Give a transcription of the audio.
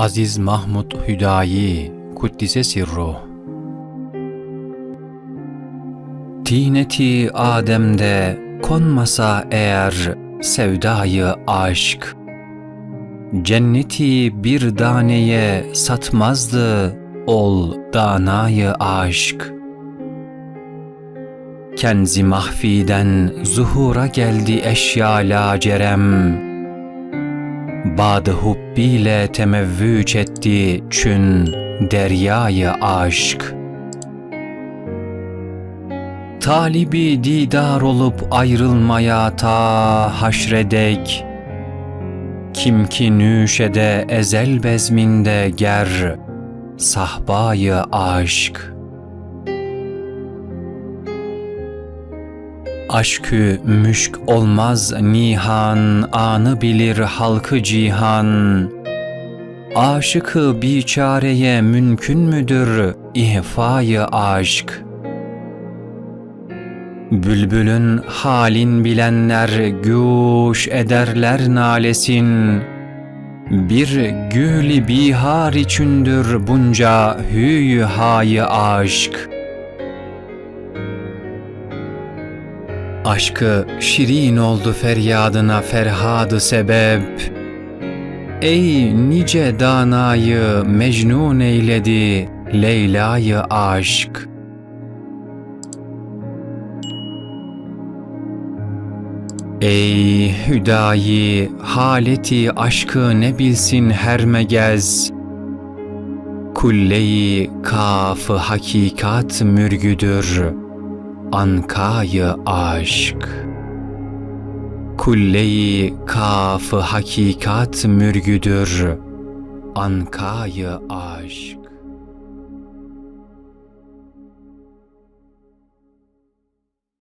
Aziz Mahmud Hüdayi Kuddise Sirruh. Tineti Adem'de konmasa eğer sevdayı aşk. Cenneti bir daneye satmazdı ol danayı aşk. Kenzi mahfiden zuhura geldi eşya lacerem Badı hubbiyle temevvüç etti çün deryayı aşk. Talibi didar olup ayrılmaya ta haşredek. Kim ki nüşede ezel bezminde ger sahbayı aşk Aşkü müşk olmaz nihan, anı bilir halkı cihan. Aşıkı biçareye mümkün müdür ihfayı aşk? Bülbülün halin bilenler güş ederler nalesin. Bir gülü bihar içündür bunca hüyü hayı aşk.'' Aşkı şirin oldu feryadına ferhadı sebep. Ey nice danayı mecnun eyledi Leyla'yı aşk. Ey hüdayi haleti aşkı ne bilsin her megez Kulleyi kafı hakikat mürgüdür ankayı aşk. Kulleyi kafı hakikat mürgüdür. Ankayı aşk